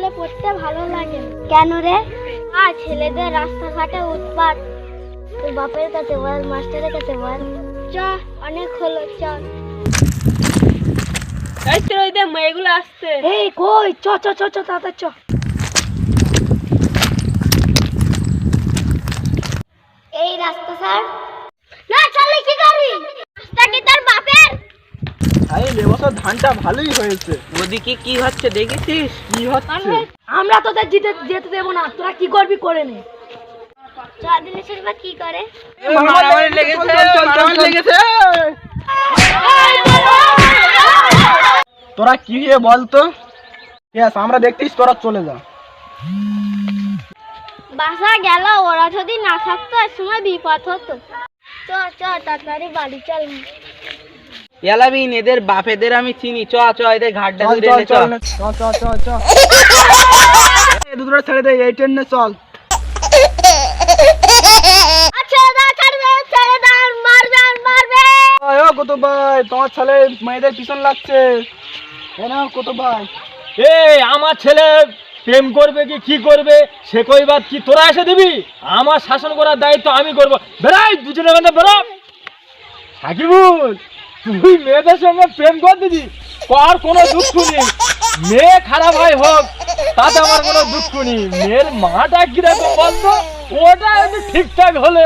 স্কুলে পড়তে ভালো লাগে। কেন রে? আর ছেলেদের রাস্তাঘাটে উৎপাত। তোর বাপের কাছে বল মাস্টারের কাছে বল। চ অনেক হলো চল এই তোর ওই দেখ মেয়েগুলো আসছে। এই কই? চ চ চ চ তাড়াতাড়ি চ। এই রাস্তা স্যার না চলে কি করবি রাস্তা কি তোর বাপের আরে এবছর ধানটা ভালোই হয়েছে। ওদিকে কি হচ্ছে দেখেছিস? কি হচ্ছে? আমরা তোদের যেতে যেতে দেবো না তোরা কি করবি করে নে। দিনেশের বা কি করে? মারামারি লেগেছে, চল, চল, চল, মারামারি লেগেছে। তোরা কি হয়ে বলতো আমরা দেখতেইস তোরা চলে যা। বাসা গেল ওরা যদি না থাকতো এক সময় বিপদ হতো। চ চ তাড়াতাড়ি বাড়ি চল। এলাবিন এদের বাপেদের আমি চিনি। চ চ এদের ঘাটটা ধরে চ। চল। চল চল চল চল দুটো ছেড়ে দে এই ট্রেনে চল। আচ্ছা দা ছাড় ছেড়ে দাও মারবে মারবে। ও কত ভাই তোমার ছেলে মেয়েদের পিছন লাগছে। এ কত ভাই এই আমার ছেলে প্রেম করবে কি কি করবে সে কইবার কি তোরা এসে দিবি? আমার শাসন করার দায়িত্ব আমি করব। বেড়াই দুজনে মধ্যে বেরো সাকিবুল! তুই মেয়েদের সঙ্গে প্রেম কর দিদি কর কোনো দুঃখ নেই। মেয়ে খারাপ হয় হোক তাতে আমার কোনো দুঃখ নেই। মেয়ের মাটা কীরকম বলতো? ওটা একটু ঠিকঠাক হলে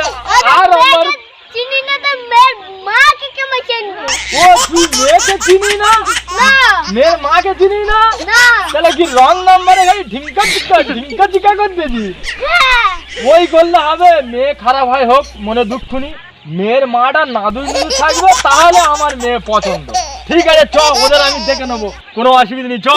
আর আমার চিনি না তো মেয়ের মা কে কেমন চিনবো? ও তুই মেয়েকে চিনি না? না। মেয়ের মাকে চিনি না? না। তাহলে কি রং নাম্বারে খালি ঢিঙ্কা চিকা ঢিঙ্কা চিকা করে দিবি হ্যাঁ। ওই করলে হবে মেয়ে খারাপ হয় হোক মনে দুঃখ নি মেয়ের মাটা নাদু নাদুর থাকবে, তাহলে আমার মেয়ে পছন্দ। ঠিক আছে, চ, ওদের আমি দেখে নেব। কোনো অসুবিধা নেই, চ।